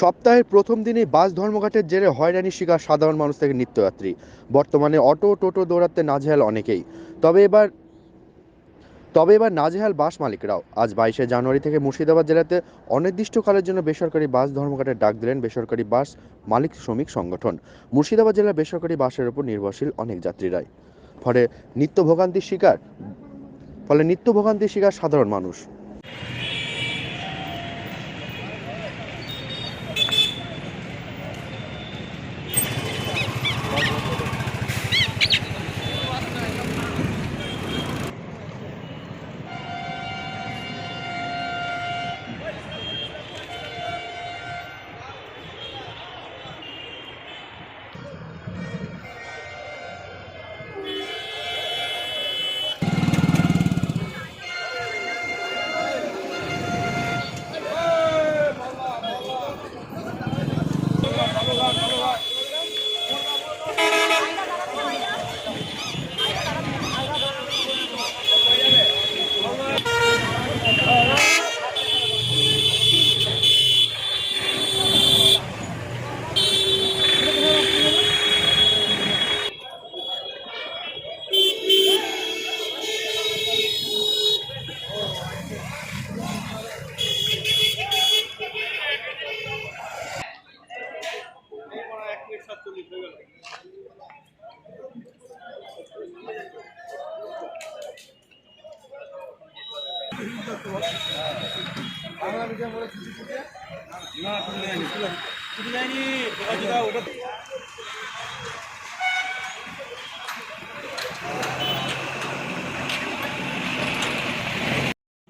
সপ্তাহের প্রথম দিনেই বাস ধর্মঘাটের জেরে হয়রানির শিকার সাধারণ মানুষ থেকে নিত্যযাত্রী। বর্তমানে অটো, টোটো দৌড়াতে নাজেহাল অনেকেই। তবে এবার তবে এবার নাজেহাল বাস মালিকরাও। আজ বাইশে জানুয়ারি থেকে মুর্শিদাবাদ জেলাতে অনির্দিষ্টকালের জন্য বেসরকারি বাস ধর্মঘাটের ডাক দিলেন বেসরকারি বাস মালিক শ্রমিক সংগঠন। মুর্শিদাবাদ জেলার বেসরকারি বাসের উপর নির্ভরশীল অনেক যাত্রীরাই। ফলে নিত্য ভোগান্তির শিকার, ফলে নিত্য ভোগান্তির শিকার সাধারণ মানুষ।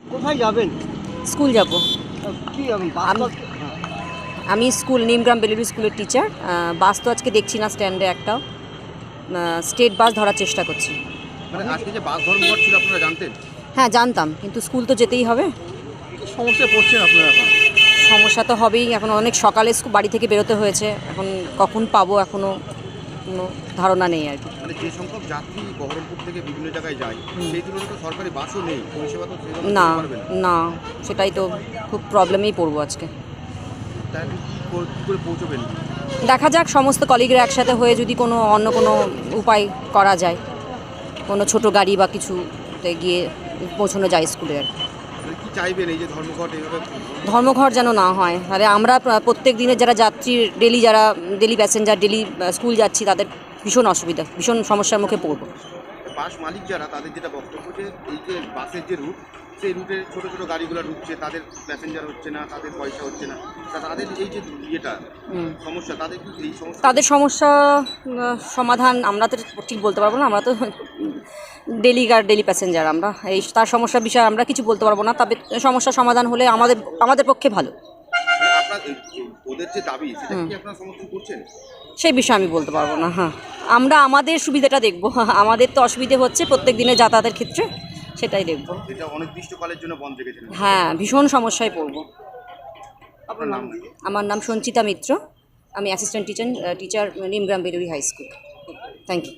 কোথায় যাবেন? স্কুল যাব। কি আমি আমি- আমি স্কুল নিমগ্রাম বেলুরি স্কুলের টিচার বাস তো আজকে দেখছি না স্ট্যান্ডে একটাও। স্টেট বাস ধরার চেষ্টা করছি। মানে আজকে যে বাস ধর্মঘট ছিল আপনারা জানতেন? হ্যাঁ জানতাম। কিন্তু স্কুল তো যেতেই হবে। সমস্যায় পড়ছেন আপনারা এখন? সমস্যা তো হবেই। এখন অনেক সকালে স্কুল বাড়ি থেকে বেরোতে হয়েছে। এখন কখন পাবো এখনও কোনো ধারণা নেই আর কি। মানে যে সংখ্যক যাত্রী বহরমপুর থেকে বিভিন্ন জায়গায় যায় সেই তুলনায় তো সরকারি বাসও নেই। পরিষেবা তো না পারবে না। সেটাই তো খুব প্রবলেমেই পড়ব আজকে। তাই কি করে- কি করে পৌঁছবেন? দেখা যাক সমস্ত কলিগরা একসাথে হয়ে যদি কোনো অন্য কোনো উপায় করা যায়। কোনো ছোট গাড়ি বা কিছুতে গিয়ে পৌঁছানো যায় স্কুলে আর কি। মানে ধর্মঘট যেন না হয়। তাহলে আমরা প্রত্যেক দিনের যারা যাত্রী ডেলি যারা ডেলি প্যাসেঞ্জার ডেলি স্কুল যাচ্ছি তাদের ভীষণ অসুবিধা ভীষণ সমস্যার মুখে পড়ব। বাস মালিক যারা তাদের যেটা বক্তব্য যে এই যে বাসের যে রুট সেই রুটে ছোট ছোট গাড়িগুলো ঢুকছে তাদের প্যাসেঞ্জার হচ্ছে না তাদের পয়সা হচ্ছে না। তাদের এই যে ইয়েটা সমস্যা তাদের কি এই সমস্যা? তাদের সমস্যা সমাধান আমরা তো ঠিক বলতে পারব না আমরা তো ডেলি গার ডেলি প্যাসেঞ্জার আমরা। এই তার সমস্যার বিষয়ে আমরা কিছু বলতে পারব না তবে সমস্যার সমাধান হলে আমাদের আমাদের পক্ষে ভালো। মানে সেই বিষয়ে আমি বলতে পারব না হ্যাঁ। আমরা আমাদের সুবিধাটা দেখব আমাদের তো অসুবিধে হচ্ছে প্রত্যেক দিনে যাতায়াতের ক্ষেত্রে সেটাই দেখব। হ্যাঁ ভীষণ সমস্যায় পড়ব। আপনার নাম কি? আমার নাম সঞ্চিতা মিত্র। আমি assistant teacher teacher Nimgram Beluri high school thank you